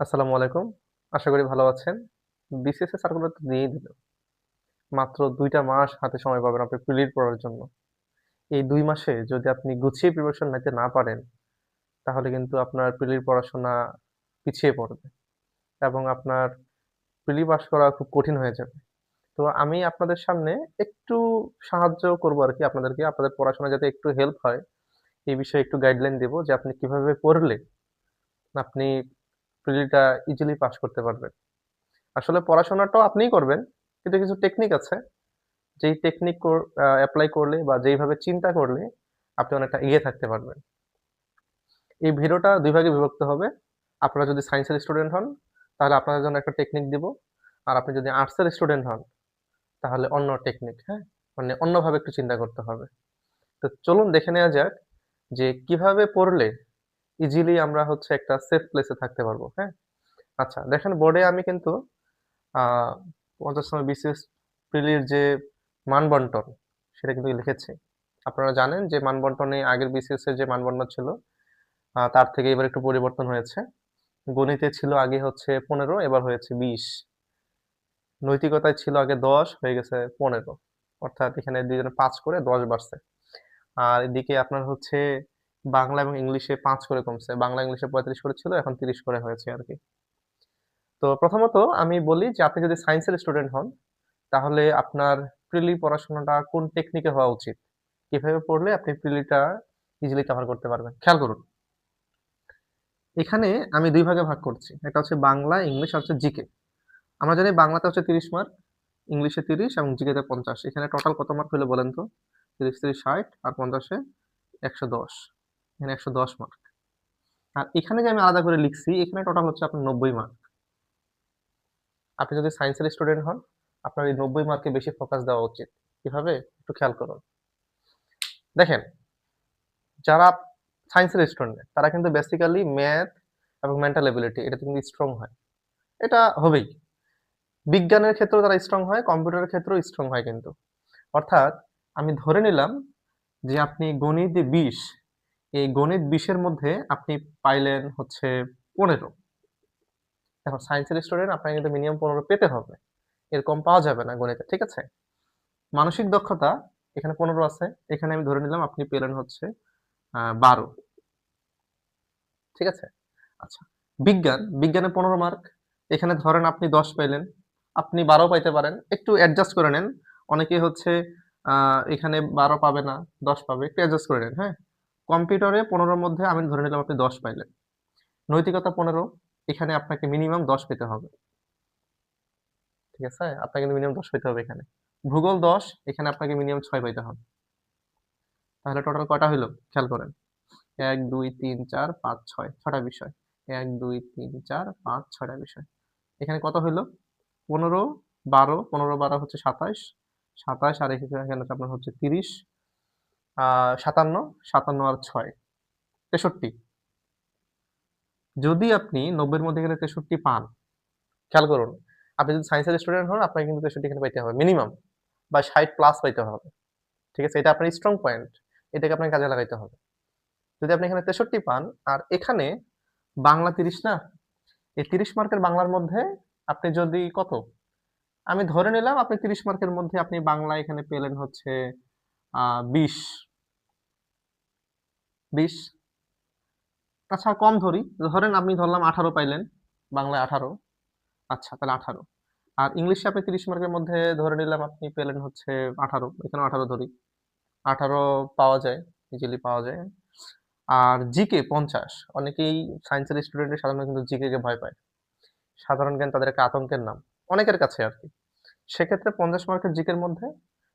আসসালামু আলাইকুম। আশা করি ভালো আছেন। বিসিএস সার্কুলার তো দিয়েই দিল। মাত্র দুইটা মাস হাতে সময় পাবেন আপনি প্রিলিড পড়ার জন্য। এই দুই মাসে যদি আপনি গুছিয়ে প্রিপারেশন নিতে না পারেন, তাহলে কিন্তু আপনার প্রিলির পড়াশোনা পিছিয়ে পড়বে এবং আপনার প্রিলি পাস করা খুব কঠিন হয়ে যাবে। তো আমি আপনাদের সামনে একটু সাহায্য করব আর কি আপনাদেরকে। আপনাদের পড়াশোনা যাতে একটু হেল্প হয়, এই বিষয়ে একটু গাইডলাইন দেব যে আপনি কীভাবে পড়লে আপনি প্রিলিটা ইজিলি পাস করতে পারবেন। আসলে পড়াশোনাটাও আপনিই করবেন, কিন্তু কিছু টেকনিক আছে। যেই টেকনিক অ্যাপ্লাই করলে বা যেইভাবে চিন্তা করলে আপনি অনেকটা এগিয়ে থাকতে পারবেন। এই ভিডিওটা দুই ভাগে বিভক্ত হবে। আপনারা যদি সায়েন্সের স্টুডেন্ট হন, তাহলে আপনাদের জন্য একটা টেকনিক দিব। আর আপনি যদি আর্টসের স্টুডেন্ট হন, তাহলে অন্য টেকনিক হ্যাঁ? মানে অন্যভাবে একটু চিন্তা করতে হবে। তো চলুন দেখে নেওয়া যাক যে কীভাবে পড়লে ইজিলি আমরা হচ্ছে একটা সেফ প্লেসে থাকতে পারব হ্যাঁ? আচ্ছা দেখেন বোর্ডে আমি কিন্তু পঞ্চাশ সময় বিসিএস প্রিলির যে মানবন্টন, সেটা কিন্তু লিখেছি। আপনারা জানেন যে মানবন্টনে আগের বিসিএস এর যে মানবন্টন ছিল তার থেকে এবার একটু পরিবর্তন হয়েছে। গণিতে ছিল আগে হচ্ছে পনেরো, এবার হয়েছে বিশ। নৈতিকতায় ছিল আগে দশ, হয়ে গেছে পনেরো। অর্থাৎ এখানে দুইজনে পাঁচ করে দশ বাড়ছে। আর এদিকে আপনার হচ্ছে বাংলা এবং ইংলিশে পাঁচ করে কমছে। বাংলা, ইংলিশে পঁয়ত্রিশ করে ছিল এখন তিরিশ করে হয়েছে আর কি। তো প্রথমত আমি বলি যে, আপনি যদি সায়েন্সের স্টুডেন্ট হন, তাহলে আপনার প্রিলি পড়াশোনাটা কোন টেকনিকে হওয়া উচিত? কীভাবে পড়লে আপনি প্রিলিটা ইজিলি কভার করতে পারবেন? খেয়াল করুন। এখানে আমি দুই ভাগে ভাগ করছি। একটা হচ্ছে বাংলা, ইংলিশ, আর হচ্ছে জিকে আমরা জানি বাংলাতে হচ্ছে তিরিশ মার্ক ইংলিশে তিরিশ এবং জিকেতে পঞ্চাশ। এখানে টোটাল কত মার্ক হলো বলেন তো? তিরিশ তিরিশ, ষাট, আর পঞ্চাশে একশো দশ। এখানে একশো দশ মার্ক আর এখানে যে আমি আলাদা করে লিখছি, এখানে টোটাল হচ্ছে আপনার নব্বই মার্ক আপনি যদি সায়েন্সের স্টুডেন্ট হন, আপনার এই নব্বই মার্কে বেশি ফোকাস দেওয়া উচিত। কীভাবে? একটু খেয়াল করুন। দেখেন, যারা সায়েন্সের স্টুডেন্ট তারা কিন্তু বেসিক্যালি ম্যাথ এবং মেন্টাল এবিলিটি এটাতে কিন্তু স্ট্রং হয়। এটা হবেই। বিজ্ঞানের ক্ষেত্রেও তারা স্ট্রং হয় কম্পিউটারের ক্ষেত্রেও স্ট্রং হয় কিন্তু। অর্থাৎ, আমি ধরে নিলাম যে আপনি গণিত বিশ এই গণিত বিশের মধ্যে আপনি পাইলেন হচ্ছে পনেরো। দেখো সায়েন্সের স্টুডেন্ট আপনাকে কিন্তু মিনিমাম পনেরো পেতে হবে। এরকম পাওয়া যাবে না গণিতে, ঠিক আছে? মানসিক দক্ষতা, এখানে পনেরো আছে, এখানে আমি ধরে নিলাম আপনি পেলেন হচ্ছে বারো। ঠিক আছে? আচ্ছা বিজ্ঞান, বিজ্ঞানে পনেরো মার্ক এখানে ধরেন আপনি দশ পেলেন, আপনি বারো পাইতে পারেন, একটু অ্যাডজাস্ট করে নেন। অনেকে হচ্ছে এখানে বারো পাবে না, দশ পাবে, একটু অ্যাডজাস্ট করে নেন হ্যাঁ? কম্পিউটারে পনেরোর মধ্যে আমি ধরে নিলাম আপনি দশ পাইলেন। নৈতিকতা পনেরো, এখানে আপনাকে মিনিমাম দশ পেতে হবে। ঠিক আছে? আপনাকে মিনিমাম দশ পেতে হবে এখানে। ভূগোল দশ, এখানে আপনাকে মিনিমাম ছয় পাইতে হবে। তাহলে টোটাল কটা হইল? খেয়াল করেন। এক, দুই, তিন, চার, পাঁচ, ছয় ছটা বিষয়। এক, দুই, তিন, চার, পাঁচ, ছয়টা বিষয়। এখানে কত হইল? পনেরো, বারো পনেরো, বারো হচ্ছে সাতাশ সাতাশ আর এখানে আপনার হচ্ছে তিরিশ। সাতান্ন সাতান্ন আর ছয়। তেষট্টি। যদি আপনি নব্বইয়ের মধ্যে এখানে তেষট্টি পান, খেয়াল করুন, আপনি যদি সায়েন্সের স্টুডেন্ট হন, আপনাকে কিন্তু তেষট্টি এখানে পাইতে হবে মিনিমাম বা ষাট প্লাস পাইতে হবে। ঠিক আছে? এটা আপনার স্ট্রং পয়েন্ট এটাকে আপনাকে কাজে লাগাইতে হবে। যদি আপনি এখানে তেষট্টি পান, আর এখানে বাংলা তিরিশ না, এই তিরিশ মার্কের বাংলার মধ্যে আপনি যদি কত? আমি ধরে নিলাম আপনি তিরিশ মার্কের মধ্যে আপনি বাংলা এখানে পেলেন হচ্ছে বিশ। বিশ। আচ্ছা কম ধরি, ধরেন আপনি ধরলাম আঠারো পাইলেন, বাংলায় আঠারো। আচ্ছা তাহলে আঠারো। আর ইংলিশে আপনি তিরিশ মার্কের মধ্যে ধরে নিলাম আপনি পেলেন হচ্ছে আঠারো এখানে আঠারো ধরি। আঠারো পাওয়া যায় ইজিলি পাওয়া যায়। আর জিকে পঞ্চাশ, অনেকেই সায়েন্সের স্টুডেন্টের সাধারণত কিন্তু জিকে ভয় পায়। সাধারণ জ্ঞান তাদের একটা আতঙ্কের নাম, অনেকের কাছে আর কি। সেক্ষেত্রে পঞ্চাশ মার্কের জিকের মধ্যে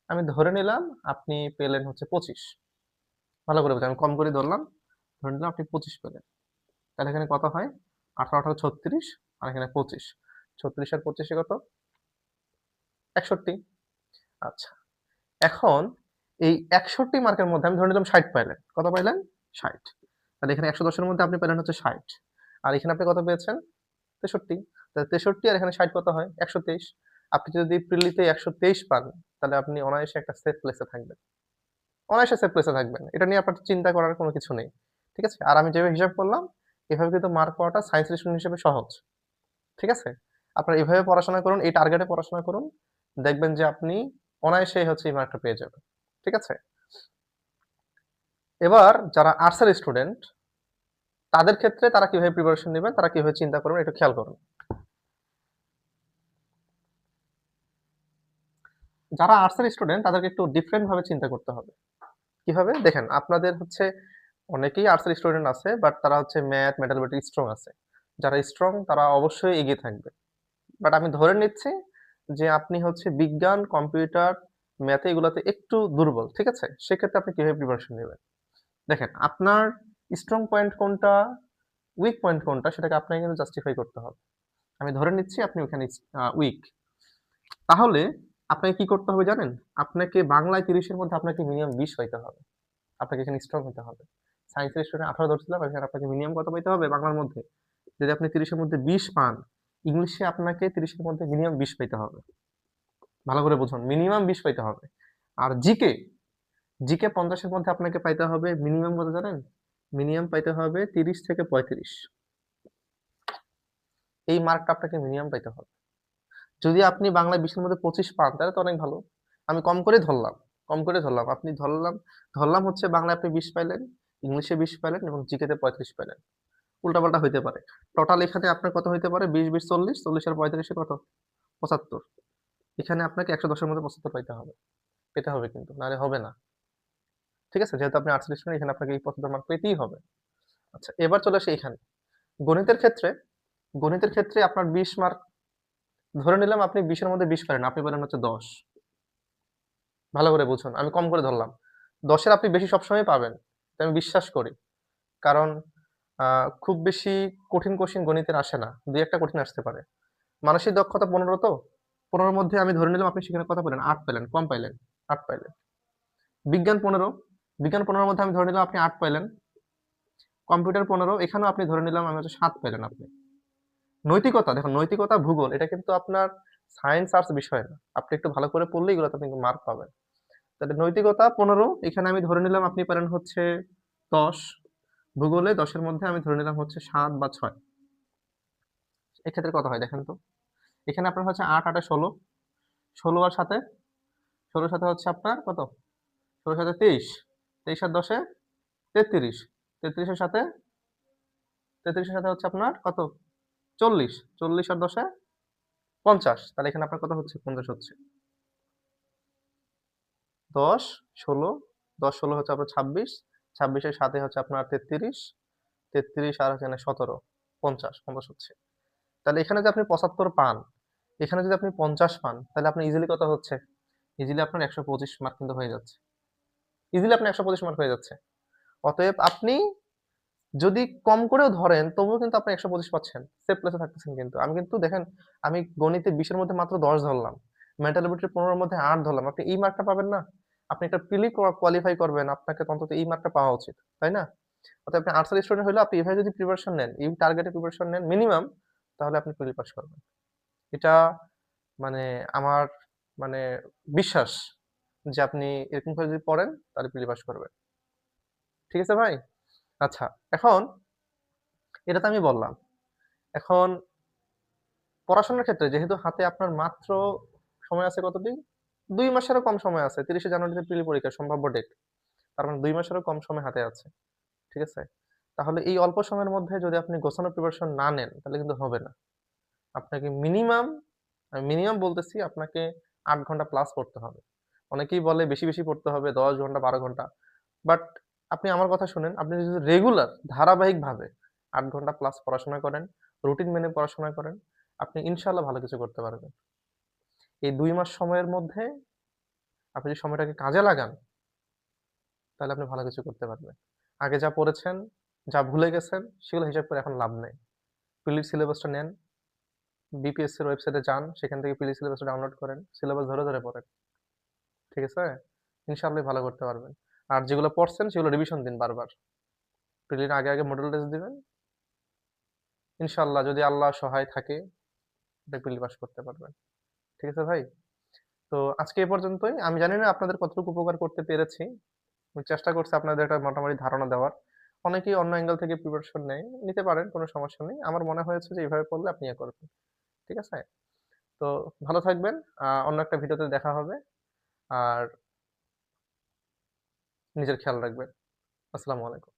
আমি ধরে নিলাম আপনি পেলেন হচ্ছে পঁচিশ। ভালো করে আমি কম করে ধরলাম, ধরে নিলাম আপনি পঁচিশ পেলেন। তাহলে এখানে কত হয়? আঠারো আঠারো, ছত্রিশ, আর এখানে পঁচিশ। ছত্রিশ আর পঁচিশে কত? একষট্টি। আচ্ছা। এখন এই একষট্টি মার্কের মধ্যে আমি ধরে নিলাম ষাট পাইলেন। কত পাইলেন? ষাট। তাহলে এখানে একশো দশের মধ্যে আপনি পেলেন হচ্ছে ষাট। আর এখানে আপনি কত পেয়েছেন? তেষট্টি। তাহলে তেষট্টি আর এখানে ষাট কত হয়? একশো তেইশ। আপনি যদি প্রিলিতে একশো তেইশ পান, তাহলে আপনি অনায়াসে একটা সেফ প্লেসে থাকবেন। অনায়াসে সেফ প্লেসে থাকবেন। এটা নিয়ে আপনার চিন্তা করার কোনো কিছু নেই। ঠিক আছে? আর আমি যেভাবে হিসাব করলাম, এভাবে কিন্তু মার্ক পাওয়াটা সায়েন্স স্টুডেন্ট হিসেবে সহজ। ঠিক আছে? আপনারা এভাবে পড়াশোনা করুন, এই টার্গেটে পড়াশোনা করুন, দেখবেন যে আপনি অনায়াসে হচ্ছে এই মার্কটা পেয়ে যাবেন। ঠিক আছে? এবার যারা আর্টসের স্টুডেন্ট তাদের ক্ষেত্রে তারা কীভাবে প্রিপারেশন নেবেন, তারা কীভাবে চিন্তা করবেন, একটু খেয়াল করুন। যারা আর্টসের স্টুডেন্ট তাদেরকে একটু ডিফারেন্ট ভাবে চিন্তা করতে হবে। কীভাবে? দেখেন, আপনাদের হচ্ছে অনেকেই আর্টসের স্টুডেন্ট আছে বাট তারা হচ্ছে ম্যাথ ম্যাথামেটিক্স স্ট্রং আছে। যারা স্ট্রং তারা অবশ্যই এগিয়ে থাকবে। বাট আমি ধরে নিচ্ছি যে আপনি হচ্ছে বিজ্ঞান কম্পিউটার ম্যাথে এগুলোতে একটু দুর্বল, ঠিক আছে? সেক্ষেত্রে আপনি কীভাবে প্রিপারেশন নেবেন? দেখেন, আপনার স্ট্রং পয়েন্ট কোনটা উইক পয়েন্ট কোনটা, সেটাকে আপনাকে কিন্তু জাস্টিফাই করতে হবে। আমি ধরে নিচ্ছি আপনি ওখানে উইক তাহলে আপনাকে কি করতে হবে জানেন? আপনাকে বাংলায় তিরিশের মধ্যে আপনাকে মিনিমাম বিশ পাইতে হবে। আপনাকে এখানে স্ট্রং হতে হবে। সায়েন্সের স্টুডেন্ট আঠারো ধরছিলাম এখানে আপনাকে মিনিমাম কত পাইতে হবে বাংলার মধ্যে? যদি আপনি তিরিশের মধ্যে বিশ পান, ইংলিশে আপনাকে তিরিশের মধ্যে মিনিমাম বিশ পাইতে হবে। ভালো করে বুঝুন মিনিমাম বিশ পাইতে হবে। আর জিকে জিকে পঞ্চাশের মধ্যে আপনাকে পাইতে হবে মিনিমাম কত জানেন? মিনিমাম পাইতে হবে তিরিশ থেকে পঁয়ত্রিশ। এই মার্কটা আপনাকে মিনিমাম পাইতে হবে। যদি আপনি বাংলায় বিশের মধ্যে পঁচিশ পান, তাহলে তো অনেক ভালো। আমি কম করে ধরলাম, কম করে ধরলাম। আপনি ধরলাম ধরলাম হচ্ছে বাংলায় আপনি বিশ পাইলেন, ইংলিশে বিশ পাইলেন এবং জিকেতে পঁয়ত্রিশ পাইলেন। উল্টাপাল্টা হইতে পারে। টোটাল এখানে আপনার কত হইতে পারে? বিশ বিশ, চল্লিশ চল্লিশ আর পঁয়ত্রিশে কত? পঁচাত্তর। এখানে আপনাকে একশো দশের মধ্যে পঁচাত্তর পাইতে হবে। পেতে হবে কিন্তু, নাহলে হবে না। ঠিক আছে? যেহেতু আপনি আটচল্লিশ স্টুডেন্ট এখানে আপনাকে এই পঁচাত্তর মার্ক পেতেই হবে। আচ্ছা এবার চলে আসে এখানে। গণিতের ক্ষেত্রে গণিতের ক্ষেত্রে আপনার বিশ মার্ক ধরে নিলাম আপনি বিশের মধ্যে বিশ পারেন আপনি পারেন হচ্ছে দশ। ভালো করে বুঝুন, আমি কম করে ধরলাম। দশের আপনি বেশি সবসময় পাবেন আমি বিশ্বাস করি। কারণ খুব বেশি কঠিন কোশ্চিন গণিতের আসে না, দুই একটা কঠিন আসতে পারে। মানসিক দক্ষতা পনেরো তো, পনেরোর মধ্যে আমি ধরে নিলাম আপনি সেখানে কথা পেলেন আট পেলেন কম পাইলেন, আট পাইলেন। বিজ্ঞান পনেরো, বিজ্ঞান পনেরোর মধ্যে আমি ধরে নিলাম আপনি আট পাইলেন, কম্পিউটার পনেরো, এখানেও আপনি ধরে নিলাম আমি হচ্ছে সাত পেলেন আপনি। নৈতিকতা, দেখুন নৈতিকতা ভূগোল, এটা কিন্তু আপনার সায়েন্স আর্টস বিষয় না। আপনি একটু ভালো করে পড়লে এগুলোতে আপনি মার্ক পাবেন। তাহলে নৈতিকতা পনেরো, এখানে আমি ধরে নিলাম আপনি পারেন হচ্ছে দশ। ভূগোলে দশের মধ্যে আমি ধরে নিলাম হচ্ছে সাত বা ছয়। এক্ষেত্রে কত হয় দেখেন তো? এখানে আপনার হচ্ছে আট, আটে ষোলো। ষোলো আর সাথে ষোলোর সাথে হচ্ছে আপনার কত? ষোলোর সাথে তেইশ। তেইশ আর দশে তেত্রিশ। তেত্রিশের সাথে তেত্রিশের সাথে হচ্ছে আপনার কত? চল্লিশ চল্লিশ আর দশে পঞ্চাশ। তাহলে এখানে আপনার কত হচ্ছে? পঞ্চাশ হচ্ছে। দশ, ষোলো দশ, ষোলো হচ্ছে আপনার ছাব্বিশ, ছাব্বিশের সাথে হচ্ছে আপনার তেত্রিশ তেত্রিশ আর এখানে সতেরো, পঞ্চাশ পঞ্চাশ হচ্ছে। তাহলে এখানে যদি আপনি পঁচাত্তর পান, এখানে যদি আপনি পঞ্চাশ পান, তাহলে আপনি ইজিলি কত হচ্ছে? ইজিলি আপনার একশো পঁচিশ মার্ক কিন্তু হয়ে যাচ্ছে। ইজিলি আপনি একশো পঁচিশ মার্ক হয়ে যাচ্ছে। অতএব আপনি যদি কম করেও ধরেন, তবুও কিন্তু আপনি একশো পঁচিশ পাচ্ছেন। সেফ প্লেসে থাকতেছেন কিন্তু। আমি কিন্তু দেখেন, আমি গণিতে বিশের মধ্যে মাত্র দশ ধরলাম। মেন্টাল পনেরোর মধ্যে আট ধরলাম। আপনি এই মার্কটা পাবেন না। আপনি একটা প্রিলি কোয়ালিফাই করবেন। আপনাকে অন্তত এই মার্কটা পাওয়া উচিত, তাই না? অর্থাৎ আপনি আর্টসের স্টুডেন্ট হলে আপনি এভাবে যদি প্রিপারেশন নেন, এই টার্গেটে প্রিপারেশন নেন মিনিমাম তাহলে আপনি প্রিলি পাস করবেন। এটা মানে আমার মানে বিশ্বাস যে আপনি এরকম যদি পড়েন, তাহলে প্রিলি পাস করবেন। ঠিক আছে ভাই? আচ্ছা এখন এটা তো আমি বললাম। এখন পড়াশোনার ক্ষেত্রে যেহেতু হাতে আপনার মাত্র সময় আছে কতদিন? দুই মাসেরও কম সময় আছে, তিরিশে জানুয়ারিতে প্রিলি পরীক্ষা সম্ভাব্য ডেট তার মানে দুই মাসেরও কম সময় হাতে আছে, ঠিক আছে? তাহলে এই অল্প সময়ের মধ্যে যদি আপনি গোছানো প্রিপারেশন না নেন, তাহলে কিন্তু হবে না। আপনাকে মিনিমাম মিনিমাম বলতেছি আপনাকে আট ঘণ্টা প্লাস পড়তে হবে। অনেকেই বলে বেশি বেশি পড়তে হবে, দশ ঘণ্টা, বারো ঘণ্টা। বাট আপনি আমার কথা শুনেন, আপনি যদি রেগুলার ধারাবাহিকভাবে আট ঘণ্টা প্লাস পড়াশোনা করেন রুটিন মেনে পড়াশোনা করেন, আপনি ইনশাল্লাহ ভালো কিছু করতে পারবেন। এই দুই মাস সময়ের মধ্যে আপনি যদি সময়টাকে কাজে লাগান, তাহলে আপনি ভালো কিছু করতে পারবেন। আগে যা পড়েছেন, যা ভুলে গেছেন, সেগুলো হিসাব করে এখন লাভ নেই। পিলির সিলেবাসটা নেন বিপিএসসি এর ওয়েবসাইটে যান, সেখান থেকে পিলি সিলেবাসটা ডাউনলোড করেন সিলেবাস ধরে ধরে পড়েন। ঠিক আছে? ইনশাআল্লাহ ভালো করতে পারবেন। আর যেগুলো পড়ছেন, সেগুলো রিভিশন দিন বারবার। প্রিলির আগে আগে মডেল টেস্ট দিবেন। ইনশাল্লাহ যদি আল্লাহ সহায় থাকে, এটা প্রিলি পাস করতে পারবেন। ঠিক আছে ভাই? তো আজকে এ পর্যন্তই। আমি জানি না আপনাদের কতটুকু উপকার করতে পেরেছি। আমি চেষ্টা করছি আপনাদের একটা মোটামুটি ধারণা দেওয়ার। অনেকেই অন্য অ্যাঙ্গেল থেকে প্রিপারেশন নেয়। নিতে পারেন, কোনো সমস্যা নেই। আমার মনে হয়েছে যে এইভাবে পড়লে আপনি ইয়ে করবেন। ঠিক আছে? তো ভালো থাকবেন। অন্য একটা ভিডিওতে দেখা হবে। আর নিজের খেয়াল রাখবেন। আসসালামু আলাইকুম।